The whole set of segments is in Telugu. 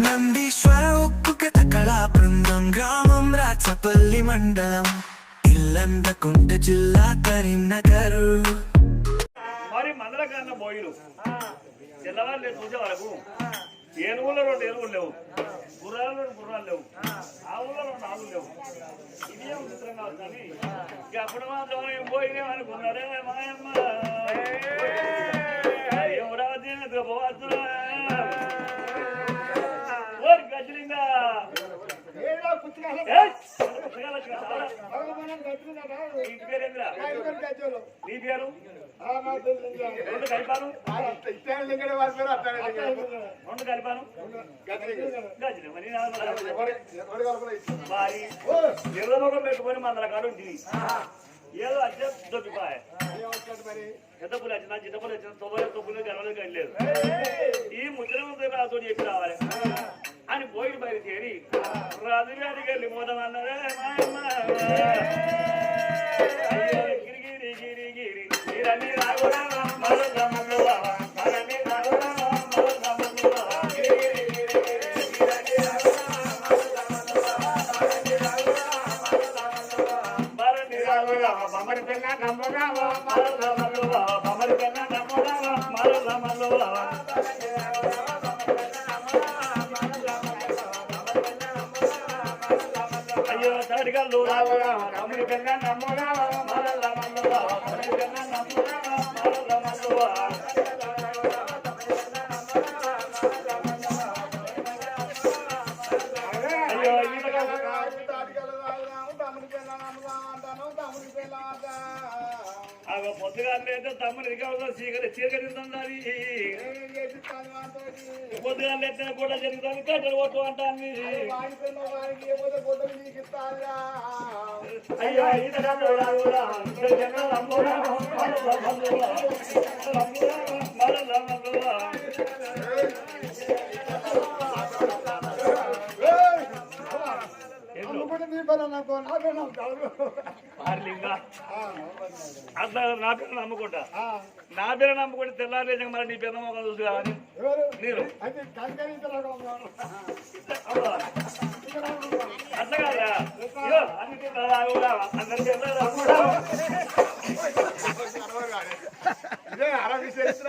నందీశ్వర ఉక్కు కథకళా బృందం గ్రామం రాచపల్లి మండలం. ఇల్లందకుంట జిల్లా కరీంనగర్. మరి మందల కన్నా బోయిలు. తెల్లవారు లేదు చూసే వరకు. ఏనుగుల్లో రెండు ఏనుగులు లేవు. గుర్రాలు రెండు గుర్రాలు లేవు. ఆవుల్లో రెండు ఆవులు లేవు. ఇది ఏం చిత్రం కాదు కానీ ఇక అప్పుడు మాత్రం ఏం పోయినాం అనుకున్నారే మాయమ్మ ఏం రాజు కట్టుకున్నాడా? నీ పేరు. రెండు కలిపాను. రెండు కలిపాను. మరి పెట్టుకొని మందల కాడు ఉంటుంది ఏదో? పెద్ద పులి వచ్చిన చిన్న పులి వచ్చిన తొమ్మిది తొమ్మిది గర్వాలు కనలేదు ఈ ముద్రమంత్రి రాతో చెప్పి రావాలి. అని పోయి బయలుదేరి రాజు గారికి వెళ్ళి మాయమ్మ. అయ్యో, గిరి గిరి గిరి గిరి మరొక మరని రాఘురామ, పొద్దుగా లేదు తమ్ముడి రికార్డు చీకటి చీకటి ఉందని పొద్దుగా లేదు కూడా జరుగుతుంది కట్టెలు కొట్టు అంటాన్ని. అయ్యో అమ్ముకుంటే నా అట్లా నా పేరు నమ్ముకుంటా ఆ, నా పేరు నమ్ముకుంటే తెల్లారి మరి నీ పేరు నమ్మకం చూసి కావాలి నేను అట్లా కాదా అన్ని పేర్లు అందరి అరవై చరిత్ర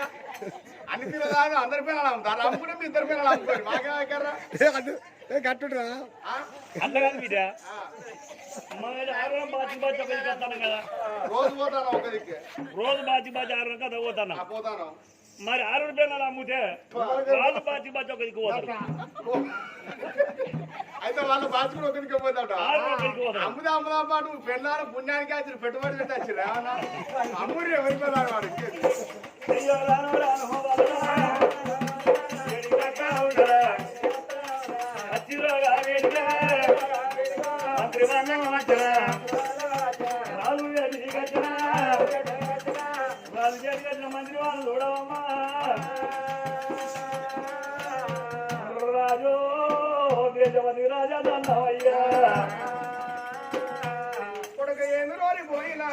అన్ని పిల్లలు అందరి పిల్లలు అమ్ముతారు అమ్ముకుంటే మీ ఇద్దరు పిల్లలు అమ్ముకోరు మాకే గట్టురా అట్లా కాదు బిడ్డ ఆరు బాచి బాచి ఒకరికి వస్తాను కదా రోజు పోతాను ఒక దిక్కే రోజు బాచి బాచి ఆరు కదా పోతాను ఆ, పోతాను మరి ఆరు పిల్లలు అమ్ముతే వాళ్ళు బాచి బాచి ఒకరికి పోతారు అయితే వాళ్ళు బాచుకుని ఒక దిక్కే పోతాడు అమ్ముదా అమ్ముదా పాటు పెళ్ళారు పుణ్యానికి వచ్చి పెట్టుబడి పెట్టి వచ్చి ఏమన్నా అమ్ముడు ఎవరి పిల్లలు వాడికి అయ్యో రాను రాను మంత్రి వాళ్ళు చూడవమ్మా రాజు దేశపతి రాజా దండవయ్యా కొడుక ఏమి రోజు పోయినా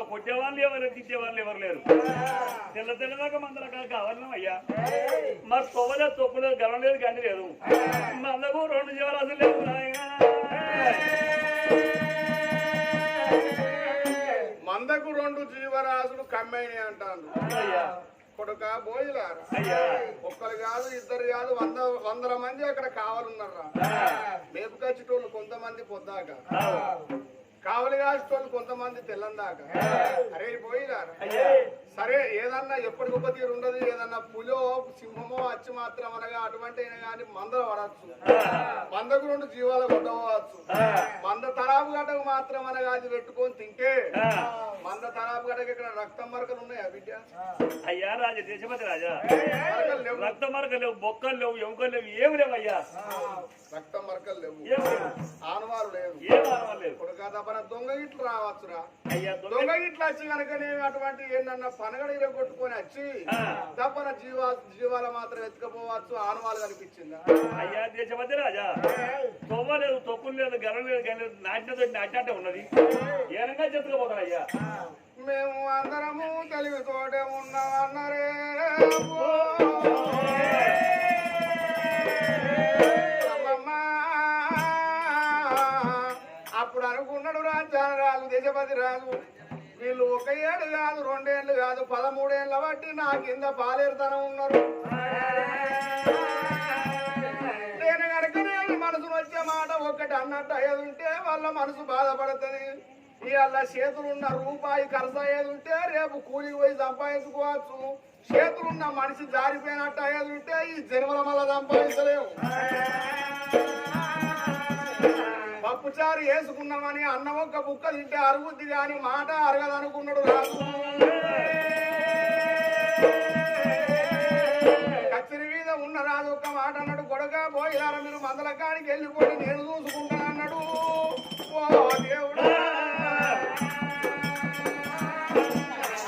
మనం కొట్టేవాళ్ళు ఎవరు తిట్టేవాళ్ళు ఎవరు లేరు. తెల్ల తెల్లదాకా మందల కావాలి అయ్యా. మరి తొవ్వలే తొప్పులేదు గర్వం లేదు గండి లేదు. మందకు రెండు జీవరాశులు లేవు నాయనా. మందకు రెండు జీవరాశులు కమ్మైని అంటాను అయ్యా. కొడుక బోయిలారా? అయ్యా. ఒక్కరు కాదు ఇద్దరు కాదు వంద వందల మంది అక్కడ కావాలన్నారా? మేపు కచ్చేటోళ్ళు కొంతమంది పొద్దాక. కావలి కాసేటోళ్ళు కొంతమంది తెల్లందాక అరే పోయిరా. సరే ఏదన్నా ఎప్పటికొక తీరు ఉండదు. ఏదన్నా పులో సింహమో అచ్చి మాత్రం అనగా అటువంటి అయినా కానీ మందలు పడచ్చు మందకు రెండు జీవాలు కొట్టవచ్చు మంద తరాపు గడ్డకు మాత్రం అనగా అది పెట్టుకొని తింటే మంద తరాపు గడ్డకి ఇక్కడ రక్తం మరకలు ఉన్నాయా బిడ్డ? అయ్యా రాజా దేశపతి రాజా. రక్త మరకలు లేవు బొక్కలు లేవు ఎముకలు లేవు ఏమి లేవు అయ్యా. రక్తం మరకలు లేవు. ఏమి లేవు. ఏం ఆనవాలు లేవు. కొడుకా దొంగ ఇట్లు రావచ్చురా. దొంగ ఇట్లా వచ్చి కనుక నేను అటువంటి ఏంటన్నా పనగడ కొట్టుకొని వచ్చి తప్పన జీవా జీవాల మాత్రం ఎత్తుకపోవచ్చు ఆనవాలు కనిపించిందా? అయ్యా దేశపతి రాజా తొవ్వ లేదు తొక్కులు లేదు గర్వం లేదు గని లేదు నాటినతో నాటినట్టే ఉన్నది. ఏనంగా చెప్పుకోపోతారు అయ్యా? మేము అందరము తెలివితోటే ఉన్నామన్నరే. అమ్మమ్మ. దేశపతి రాజు వీళ్ళు ఒక ఏడు కాదు రెండేళ్ళు కాదు పదమూడేళ్ళ బట్టి నా కింద పాలేరుతనం ఉన్నారు. నేను కనుక ఈ మనసును వచ్చే మాట ఒక్కటి అన్నట్టు అయ్యేది ఉంటే వాళ్ళ మనసు బాధపడుతుంది. ఇవాళ చేతులున్న రూపాయి ఖర్చు అయ్యేది ఉంటే రేపు కూలికి పోయి సంపాదించుకోవచ్చు. చేతులున్న మనిషి జారిపోయినట్టు అయ్యేది ఉంటే ఈ జన్మల మళ్ళా సంపాదించలేము. పప్పుచారు వేసుకున్నామని అన్న ఒక్క బుక్క తింటే అరుగుద్ది కానీ మాట అరగదనుకున్నాడు రాజు. కచ్చిరి మీద ఉన్న రాజు ఒక్క మాట అన్నాడు గొడగా పోయినారా మీరు మందల కాడికి వెళ్ళిపోయి నేను చూసుకుంటాను అన్నాడు. ఓ దేవుడా!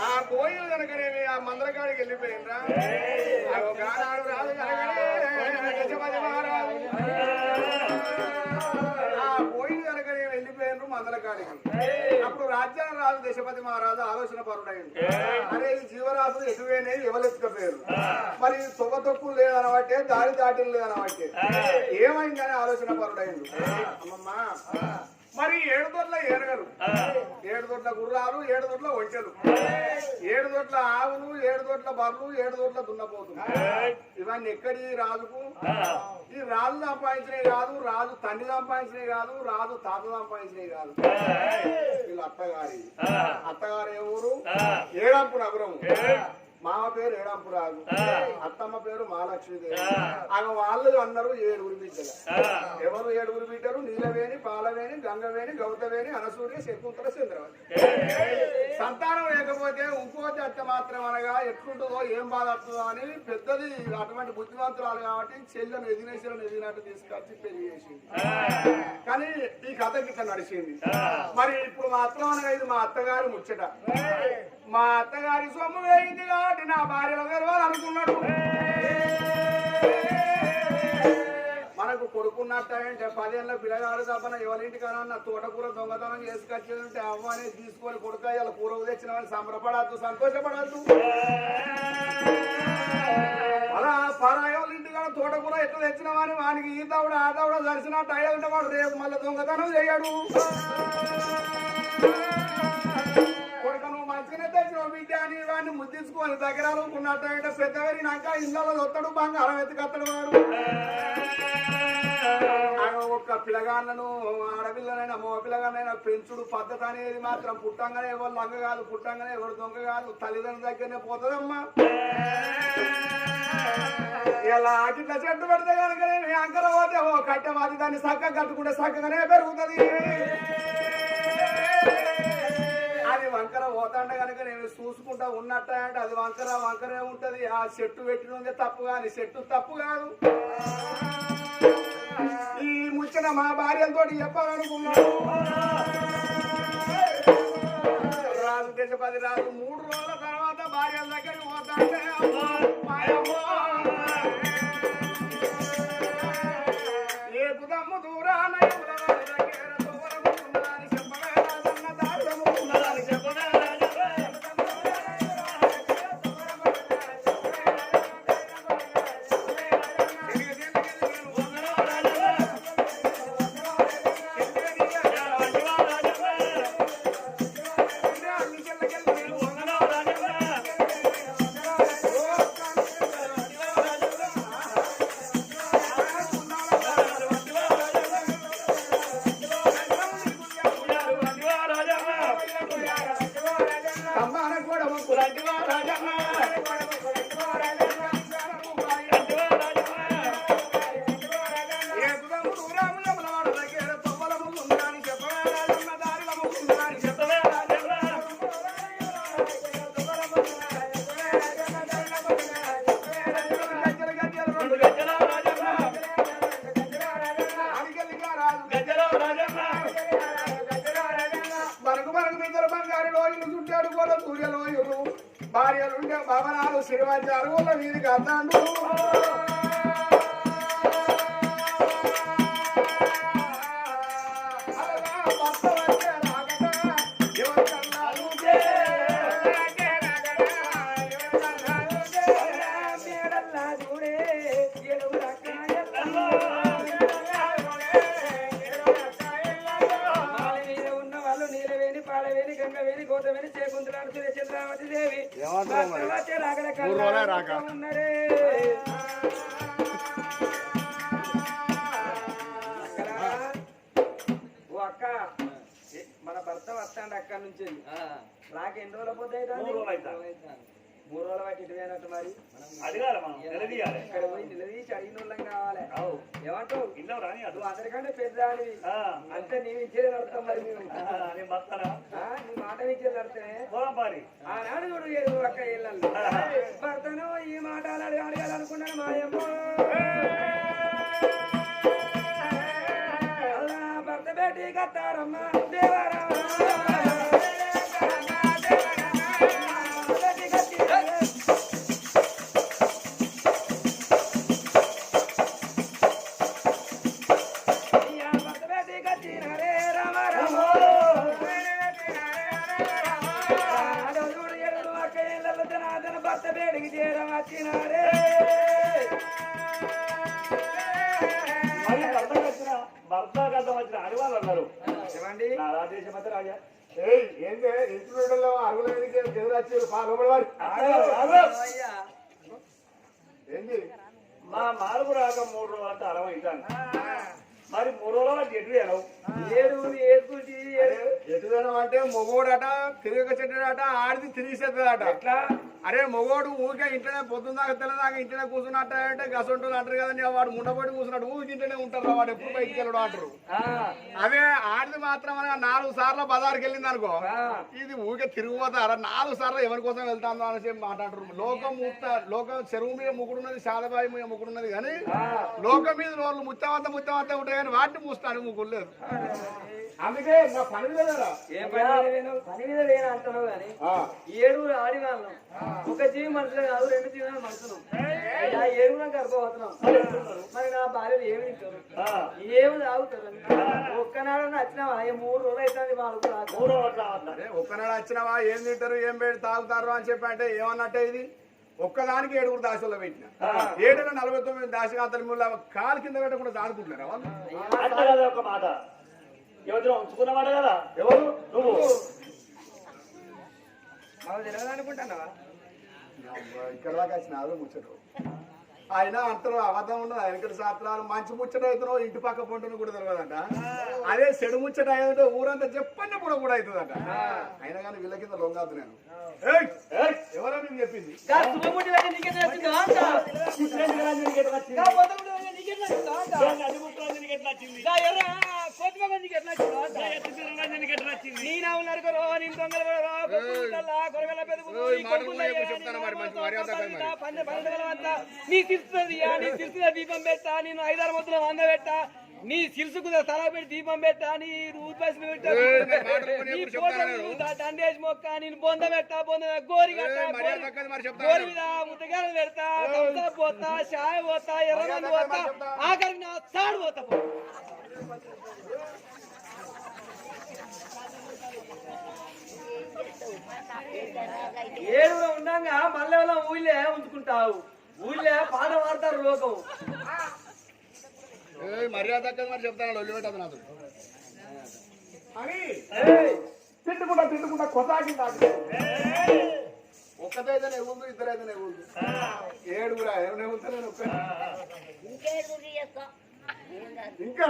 ఆ కోయిలు కనుకనేమి ఆ మందల కాడికి వెళ్ళిపోయిండ్రా ఆ వెళ్ళిపోయాను అప్పుడు రాజ్యాన్ని రాజు దేశపతి మహారాజు ఆలోచన పరుడైంది. అరే ఈ జీవరాశులు ఎటువైనా ఎవరెత్తుకపోయారు మరి తొవ్వ తొక్కులు లేదనబట్టే దారి దాటిలు లేదనబట్టే ఏమైందని ఆలోచన పరుడైంది. అమ్మమ్మా మరి ఏడు దొడ్ల ఏనుగలు ఏడు దొడ్ల గుర్రాలు ఏడు దొడ్ల ఒంటెలు. ఏడు దొడ్ల ఆవులు ఏడు దొడ్ల బర్రెలు ఏడు దొడ్ల దున్నపోతులు. ఇవన్నీ ఎక్కడి రాజుకు? ఈ రాజు సంపాదించినవి కాదు రాజు తండ్రి సంపాదించినవి కాదు రాజు తాత సంపాదించినవి కాదు. వీళ్ళ అత్తగారి. అత్తగారు ఏ ఊరు? ఏడంపు నగరం మామ పేరు ఏడంపు రాజు అత్తమ్మ పేరు మహాలక్ష్మీదేవి. ఆమె వాళ్ళు అన్నారు ఏడుగురు బిడ్డలు. ఎవరు ఏడుగురు బిడ్డలు? నీలవేణి పాలవేణి గంగవేణి గౌతవేణి అనసూయ శకుంతల చంద్రవతి. సంతానం లేకపోతే ఇంకోటి అత్త మాత్రం అనగా ఎట్లుంటుందో ఏం బాధ వస్తుందో అని పెద్దది అటువంటి బుద్ధిమంతురాలు కాబట్టి చెల్లెను ఎదినేశ్వరం ఎదిగినట్టు తీసుకొచ్చి పెళ్ళి చేసింది. కానీ ఈ కథకి ఇట్లా నడిచింది. మరి ఇప్పుడు మాత్రం అనగా ఇది మా అత్తగారి ముచ్చట. మా అత్తగారి సొమ్ము వేయింది కాబట్టి నా భార్యలో గెలవాలనుకున్నాడు మనకు కొడుకున్నట్టంటే పదేళ్ళ పిల్లగాడు తప్పన ఎవరింటికన్నా తోటకూర దొంగతనం చేసుకొచ్చేది ఉంటే అవ్వ తీసుకొని కొడుక ఇలా కూర వాళ్ళు సంబరపడద్దు సంతోషపడద్దు. అలా పరాయోళ్ళ ఇంటికాడ తోటకూర ఎట్లా తెచ్చినవాని వానికి ఈ దవడ ఆ దవడ దర్శనట్టు అయ్యే ఉంటే వాడు రేపు మళ్ళీ దొంగతనం చేయడు. వాడిని ముద్దించుకొని దగ్గర పెద్దవరినాక ఇళ్ళలో వస్తాడు బంగారం ఎత్తుకత్తడు వాడు. ఒక్క పిల్లగాళ్ళను ఆడపిల్లనైనా మగ పిల్లగాళ్ళైనా పెంచుడు పద్ధతి అనేది మాత్రం పుట్టంగానే ఎవరు లంగ కాదు పుట్టంగానే ఎవరు దొంగ కాదు తల్లిదండ్రుల దగ్గరనే పోతుందమ్మా. ఇలా అట్లా చెట్టు పెడితే కనుక అంకర పోతే ఓ కట్టె మాది దాన్ని చక్కగా కట్టుకుంటే చక్కగానే పెరుగుతుంది. అది వంకర పోతాండ కనుక నేను చూసుకుంటా ఉన్నట్ట అంటే అది వంకర వంకరే ఉంటది. ఆ చెట్టు పెట్టినది తప్పు కాదు. చెట్టు తప్పు కాదు. ఈ ముచ్చిన మా భార్యతో చెప్పాలనుకున్నాడు. రాజు దేశపతి రాజు మూడు రోజుల తర్వాత భార్య దగ్గరికి పోతాంటే భార్యలుండే భవనాలు సిరివంచాలు వీధికి అద్దాండు మన భర్త వస్తాండి అక్క నుంచి రాక ఎన్ని రోజుల పొద్దు అవుతుంది? మూడు రోజులు బట్టి ఇటు పోయినట్టు మరి. ఇక్కడ పోయి నిలదీసి అడిగిన వాళ్ళం కావాలి. ఏమంటావు? ఇల్లం రాని అదు నువ్వు అందరికంటే పెద్దదానివి. ఆ, అంటే నీ ఇచ్చేది నడుస్తాం మరి నీ మాట ఇచ్చేది నడితే ఆనాడు చూడు ఏడు అక్క ఇళ్ళల్లో. భర్తను ఈ మాట అడగాలి అడగాలనుకున్నాను మాయమ్మ అల్లా బేటీ కట్టారమ్మ దేవరా. ఇంట్లోనే పొద్దున్న దాకా తెల్లదాకా ఇంట్లోనే కూర్చున్నట్ట అంటే గసంటోళ్ళు అంటారు కదండి వాడు ముండబడి కూర్చున్నాడు ఊరికి ఇంట్లోనే ఉంటారు వాడు ఎప్పుడు బయటికి వెళ్ళడు అంటారు. అదే ఆడిది మాత్రం నాలుగు సార్లు బజార్కి వెళ్ళింది అనుకో. ఇది ఊరికే తిరిగిపోతారా? నాలుగు సార్లు ఎవరి కోసం వెళ్తాను అనేసి మాట్లాడరు. లోకం ముక్త లోకం చెరువు మీద ముగ్గురున్నది శాదబాయి మీద ముగ్గురున్నది కానీ లోకం మీద వాళ్ళు ముత్తావంత ముత్తావంత ఉంటాయి కానీ వాటిని మూస్తాను ముగ్గురు లేదు. అందుకే నా పని లేదా ఏం పని మీద లేను? మీద అంటున్నావు కానీ ఏడుగురు ఆడి వాళ్ళం ఒక జీవి మనుషులు కాదు రెండు జీవులు మనుషులు. ఆ ఏడుగురం గర్భవతున్నాం మరి నా భార్యలు ఏమి తింటారు? ఏమి తాగుతారు? ఒక్కనాడు నచ్చినావా ఈ మూడు రోజులు అవుతుంది వాళ్ళకు ఒక్కనాడు వచ్చినవా? ఏం తింటారు? ఏం పెట్టి తాగుతారు అని చెప్పి అంటే ఏమన్నట్టే ఇది? ఒక్కదానికి ఏడుగురు దాసుల్లో పెట్టిన. ఏడున నలభై తొమ్మిది దాశకాంతల మూల కాలు కింద పెట్టకుండా దాడుకుంటున్నారా వాళ్ళు? ఒక మాట. ఎవరు ఉంచుకున్నమాట కదా? ఎవరు? నువ్వు. ఇక్కడ దాకా ముచ్చట ఆయన అంటారు అబద్ధం ఉండదు. వెనకటి శాస్త్రాలు మంచి ముచ్చట అవుతున్నావు ఇంటి పక్క పొంటును కూడా తెలియదంట అదే చెడు ముచ్చట అయ్యంటే ఊరంతా చెప్పన్న కూడా కూడా అవుతుందంట. అయినా కానీ వీళ్ళ కింద లొంగద్దు నేను. ఏయ్! ఏయ్! ఎవరో నీకు చెప్పింది నీ తిరుస్తుంది నీ తిరుస్తుంది దీపం పెట్టా నేను ఐదారు మొత్తం వంద పెట్టా నీ సిరుసుకు తల పెట్టి దీపం పెట్టా నీ పెట్టా పోతలు నేను? దండేసి మొక్క నేను బొంద పెట్టా బొంద గోరి గోరి. మీద ముద్దగాలు పెడతా పోతా చాయ్ పోతా ఎర్రమంది పోతా ఆఖరికి నా సాడు పోతా. ఏడుగురు ఉండంగా మళ్ళీ ఊళ్ళే ఉంచుకుంటావు ఊళ్ళే పాట పాడతారు లోకం మర్యాద తక్కువ మరి చెప్తాను ఒళ్ళు పెట్టదు నాతో అని ఏయ్, తిట్టుకుంటా తిట్టుకుంటా కొసాకి ఒక్కదైతే ఎగుందు ఇద్దరైతే ఎగుందు ఏడుగురా ఏమైనా ఎగులుతా నేను ఒక్క ఇంకా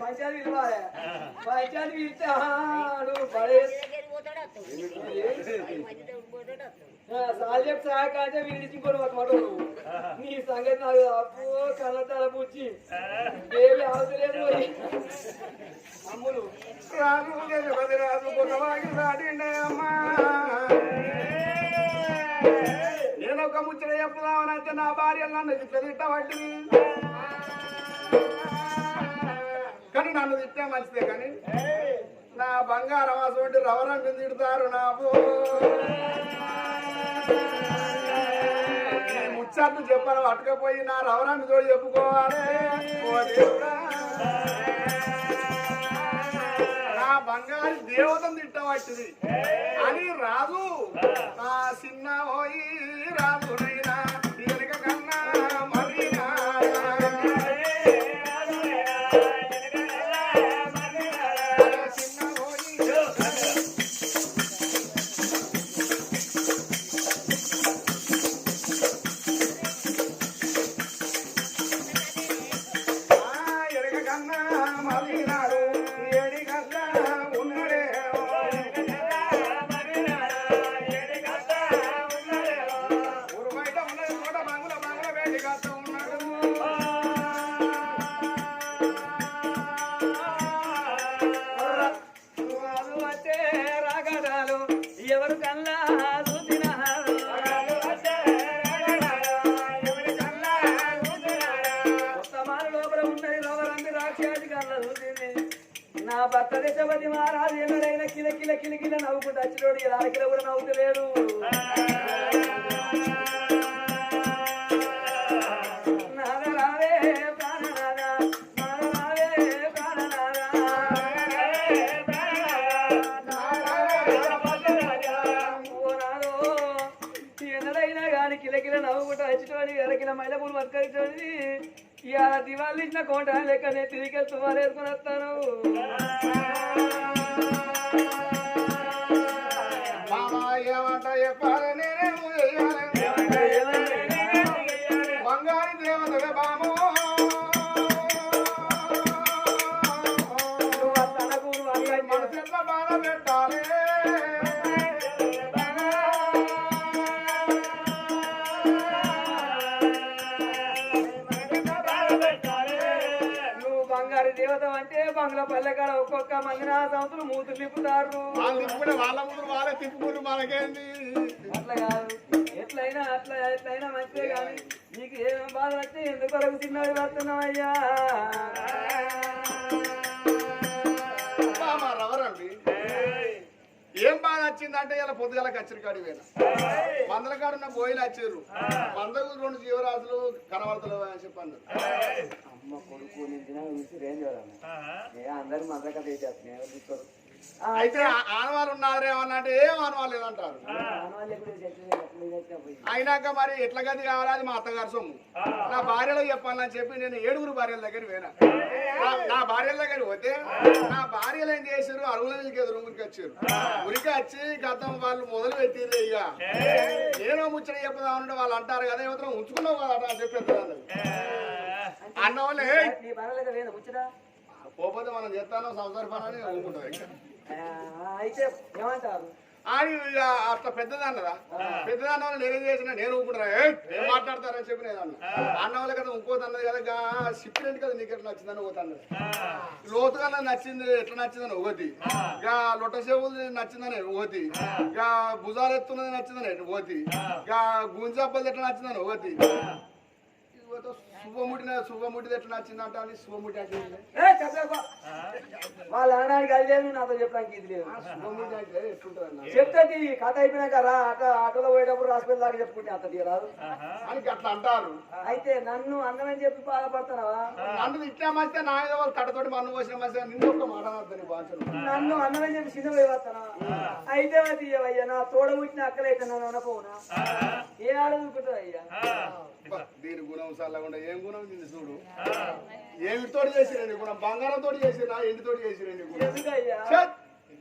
పంచాయతీ పిలవాలి పంచాయతీ పిలిస్తే చెప్తే సహాయకాంటే నువ్వు. నీ సంగతి నాకు అప్పు పుచ్చి దేవి అవసరం పోయి భార్య కానీ నన్ను తిట్టే మంచిదే కానీ నా బంగారం అటువంటి రవరం తిడతారు నాకు. ముచ్చట్లు చెప్పను పట్టుకపోయి నా రవరం తోడు చెప్పుకోవాలి. నా బంగారు దేవతను తిట్టబట్టిది అని రాదు నా చిన్న పోయి రాదు నైనా నా భర్త దశపతి మహారాజు ఎన్నడైనా కిల కిల కిల కిల ఇలా కిల కూడా నవ్వుతలేడు. ఇవాళ కోట లెక్కనే తిరిగి తువాలు వేసుకొని వస్తాను. బంగ్లా పల్లెకాడ ఒక్కొక్క మంది నా సంవత్సరం మూతులు నింపుతారు వాళ్ళు ఇప్పుడు వాళ్ళ ముందు వాళ్ళే తిప్పుకుంటూ మనకేంది? అట్లా కాదు. ఎట్లయినా అట్లా ఎట్లయినా మంచిదే కానీ నీకు ఏం బాధ వచ్చి ఎందుకొరకు చిన్నది పడుతున్నావయ్యా బామ రవరండి. ఏం బాధ వచ్చిందంటే ఇలా పొద్దుగల కచ్చరి కాడి వేల మందల కాడున్న బోయిలు వచ్చారు. మందకు రెండు జీవరాశులు కనబడతలేవు అని చెప్పండి అమ్మ కొడుకు నించిన చూసి ఏం చూడాలి అందరు తీసుకోరు అయితే ఆ- ఆనవాళ్ళు ఉన్నారు ఏమన్నా అంటే ఏం ఆనవాళ్ళు లేదంటారు. అయినాక మరి ఎట్ల గది కావాలి? అది మా అత్తగారు సొమ్ము. నా భార్యలో చెప్పాలని చెప్పి నేను ఏడుగురు భార్యల దగ్గర పోయినా. నా- భార్యల దగ్గర పోతే నా భార్యలు ఏం చేశారు? అరుగుల నుంచి ఎదురు ఉరికి వచ్చారు. ఉరికి వచ్చి గతం వాళ్ళు మొదలు పెట్టిర్రు ఇక. నేను ముచ్చట చెప్పుదామంటే వాళ్ళు అంటారు కదా ఏమాత్రం ఉంచుకున్నావు కదా అని చెప్పేది అన్న వాళ్ళు "ఏయ్, నీ మనం చేస్తాను సంసార పని అని అనుకుంటాం ఇక. అయితే ఏమంటారు? అని ఇక అట్లా పెద్దదన్నదా పెద్దదన్న వాళ్ళు నేనేం చేసిన నేను ఊరుకుంటా ఏం మాట్లాడతారని చెప్పి నేను అన్న. అన్న వాళ్ళ కదా ఇంకోటి అన్నది కదా సిప్పినట్టు కదా నీకు ఎట్లా నచ్చిందని ఒకటి అన్నది లోతుగా నాకు నచ్చింది ఎట్లా నచ్చిందని ఒకటి గా లొట్ట చెవులు నచ్చిందని ఒకటి గా భుజాలు ఎత్తున్నది నచ్చిందని ఒకటి గా గుంజబ్బలు ఎట్లా నచ్చిందని ఒకటి ఇవతో శుభముడిన శుభముడిది ఎట్లా నచ్చిందంట అని శుభముడి అంటే వాళ్ళ అనడానికి అది లేదు నాతో చెప్పడానికి ఇది లేదు. శుభముడి అంటే ఎట్లుంటుంది చెప్తుంది కథ అయిపోయినాక రా ఆటో ఆటోలో పోయేటప్పుడు హాస్పిటల్ దాకా చెప్పుకుంటే అంత రాదు అని అట్లా అంటారు. అయితే నన్ను అందమని చెప్పి బాధపడుతున్నావా నన్ను ఇట్లా మధ్య నా మీద వాళ్ళు తడతోటి మన్ను పోసిన మధ్య నిన్ను ఒక మాట నన్ను అందమని చెప్పి చిన్న పోయివస్తానా అయితే అది అయ్యా నా తోడ పుట్టిన అక్కలైతే నన్ను అనపోనా ఏ ఆడదుకుంటుంది అయ్యా అబ్బా, దీని గుణం చల్లకుండా ఏం గుణం దీన్ని చూడు? ఏమితోటి చేసిరండి గుణం బంగారం తోటి చేసిరా ఎండితోటి చేసిరండి గుణం!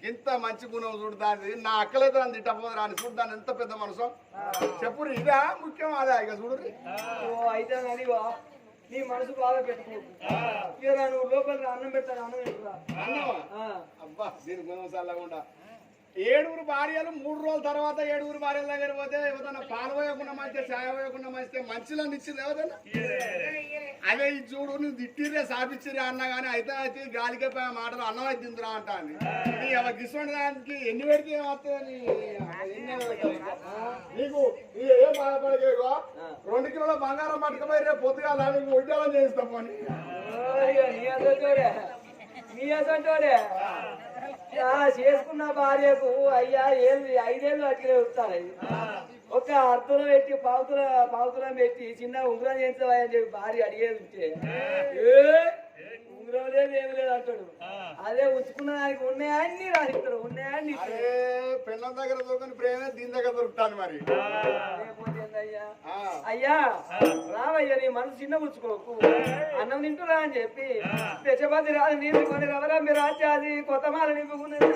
ఇంత మంచి గుణం చూడు దాన్ని. నా అక్కలైతే దాన్ని తిట్టపోదు రాని చూడు దాన్ని ఎంత పెద్ద మనసు. చెప్పురు ఇదా ముఖ్యం అదే ఇక చూడు ఓ అయితే నీ మనసు బాగా పెట్టుకో. ఇక నువ్వు లోపలికి అన్నం పెడతాను అన్నం పెట్టురా. అబ్బా దీని గుణం చల్లకుండా ఏడుగురు భార్యలు మూడు రోజుల తర్వాత ఏడుగురు భార్యల దగ్గర పోతే ఏదైనా పాలు పోయకుండా మంచితే చాయ పోయకుండా మంచితే మంచిలో ఇచ్చింది ఏదైనా అదే ఈ చూడు నువ్వు తిట్టిరే సాపిచ్చిరే అన్నా కానీ అయితే అయితే గాలికే పోయే మాటలు అన్నం అయితే తిందురా అంటాను నీ అవ గిసుండి దానికి ఎన్ని పెడితే ఏమవుతుంది నీకు ఏం బాధపడకేగో రెండు కిలోల బంగారం పట్టుకుపోయి రేపు పొద్దుగా నీకు ఉద్యోగం ఓ, ఇక నీ అసంటోడే చేసుకున్న భార్యకు అయ్యా ఏళ్ళు ఐదేళ్ళు అట్లే వస్తాయి ఒక అర్థం పెట్టి పావుతుల పావుతులం పెట్టి చిన్న ఉంగరం చేయించవా అని చెప్పి భార్య అడిగేది ఉంటే ఉంగరం లేదు ఏమి లేదు అంటాడు. అదే ఉంచుకున్న దానికి ఉన్నాయన్ని రాసిస్తాడు. అరే పిల్లల దగ్గర దొరకని ప్రేమే దీని దగ్గర దొరుకుతాను మరి. అయ్యా రావయ్యా నీ మనసు చిన్న పుచ్చుకోకు అన్నం తింటురా అని చెప్పి దశపతి రాజు నీళ్ళు కొని రవరా మీరు రాజ్యాది కొత్త మాల నింపుకున్నది.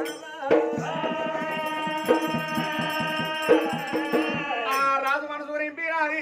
రాజు మనసు అయ్యా